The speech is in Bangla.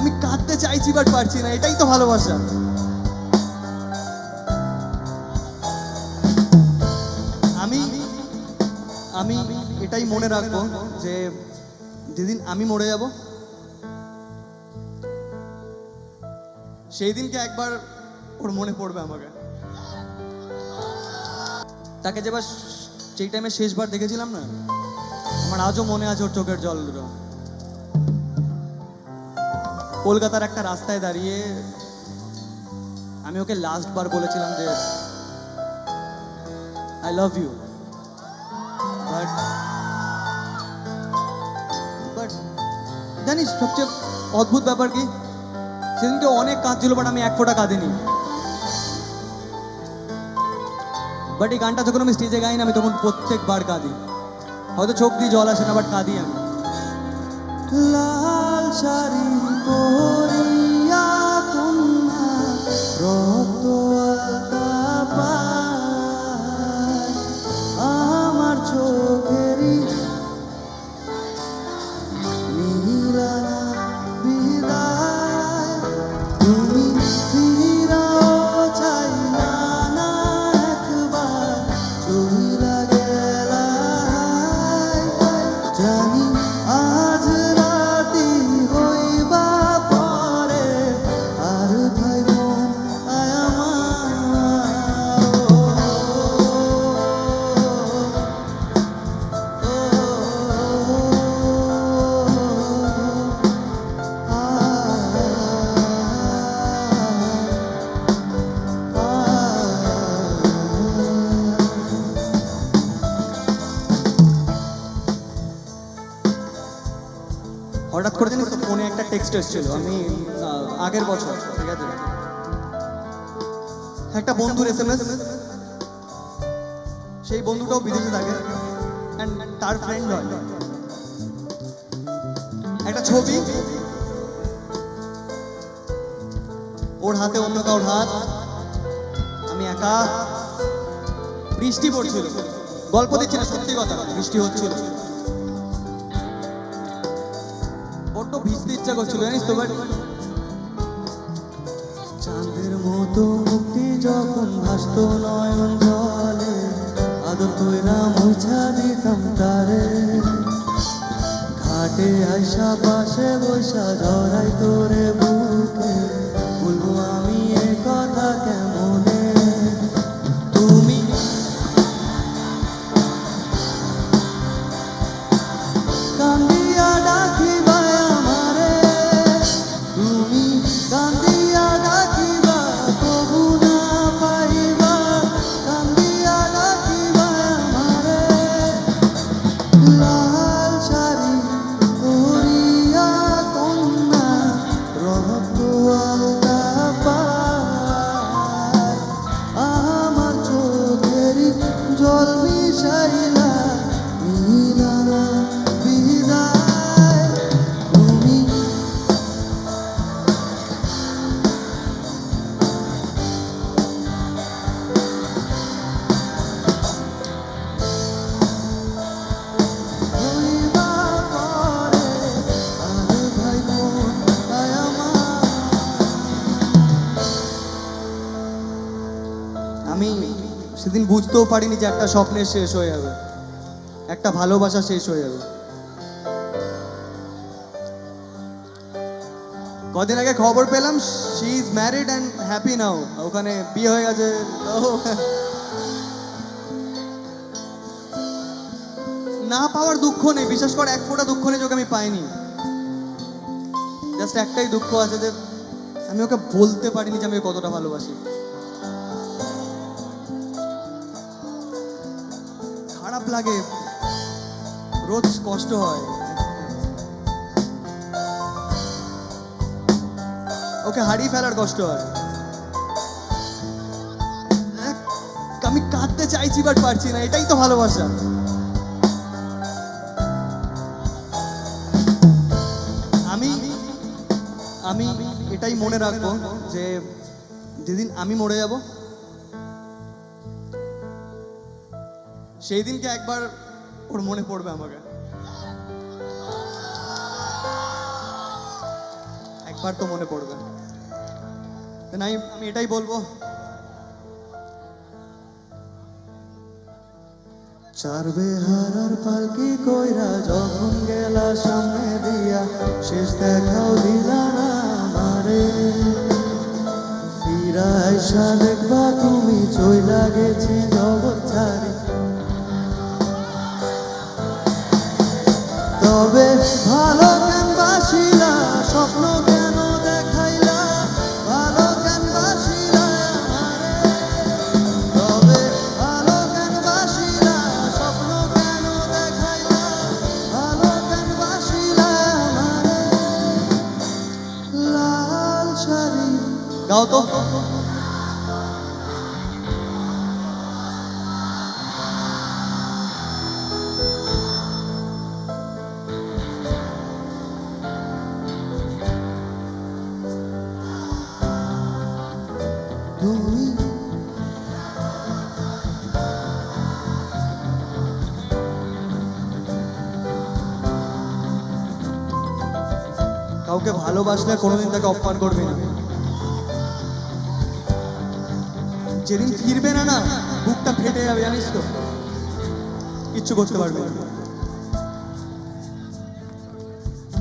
আমি কাঁদতে চাইছি বাট পারছি না, এটাই তো ভালোবাসা। আমি আমি এটাই মনে রাখব যে যেদিন আমি মরে যাব, সেই দিনকে একবার ওর মনে পড়বে আমাকে। তাকে যেবার সেই টাইমে শেষবার দেখেছিলাম না? আমার আজও মনে আছে ওর চোখের জল দুটো। কলকাতার একটা রাস্তায় দাঁড়িয়ে আমি ওকে লাস্ট বার বলেছিলাম যে I love you but but জানিস, সবচেয়ে অদ্ভুত ব্যাপার কি? সেদিনকে অনেক কাঁদছিল বাট আমি এক ফোঁটা কাঁদিনি। বাট এই গানটা যখন আমি স্টেজে গাই না আমি তখন প্রত্যেকবার কাঁদি। হয়তো চোখ দিয়ে জল আসে না বাট কাঁদি আমি। লাল শাড়ি পরিয়া টেক্সট এসেছিল আমি আগের বছর, ঠিক আছে? একটা বন্ধুর এস সেই বন্ধুটাও বিদেশে থাকে। তার ফ্রেন্ড হয়। একটা ছবি। ওর হাতে অন্য কারোর হাত। আমি একা। বৃষ্টি পড়ছিল। গল্প দিচ্ছি না, সত্যি কথা। বৃষ্টি হচ্ছিল। ভিজতে ইচ্ছা করছিল, জানিস তো বাট চাঁদের মতো মুক্তি যখন ভাসত নয়ন জলে, আদর কইরা মুছা দিতাম তারে। ঘাটে আইসা পাশে বৈশা জড়াই তোরে আমি সেদিন বুঝতেও পারিনি যে একটা স্বপ্নের শেষ হয়ে যাবে। একটা ভালোবাসা শেষ হয়ে যাবে। কদিন আগে খবর পেলাম she is married and happy now ওখানে বিয়ে হয়ে গেছে। না পাওয়ার দুঃখ নেই। বিশেষ করে, এক ফোঁটা দুঃখ নেই যে ওকে আমি পাইনি। জাস্ট একটাই দুঃখ আছে যে আমি ওকে বলতে পারিনি যে আমি কতটা ভালোবাসি। খারাপ লাগে, রোজ কষ্ট হয়। ওকে হারিয়ে ফেলার কষ্ট হয়। আমি কাঁদতে চাইছি বাট পারছি না, এটাই তো ভালোবাসা। আমি আমি এটাই মনে রাখব যে যেদিন আমি মরে যাব সেই দিনকে একবার ওর মনে পড়বে আমাকে। একবার তো মনে পড়বে। নাই আমি এটাই বলব। চার বেহারার পালকি কইরা যখন গেলা সামনে দিয়া, শেষ দেখাও দিলা না আমারে। ফিরাইসা দেখবা তুমি চইলা গেছি গাও তো কাউকে ভালোবাসলে কোনোদিন তাকে অপমান করবে না। যেদিন ফিরবে না না বুকটা ফেটে যাবে জানিস তো কিচ্ছু করতে পারবে না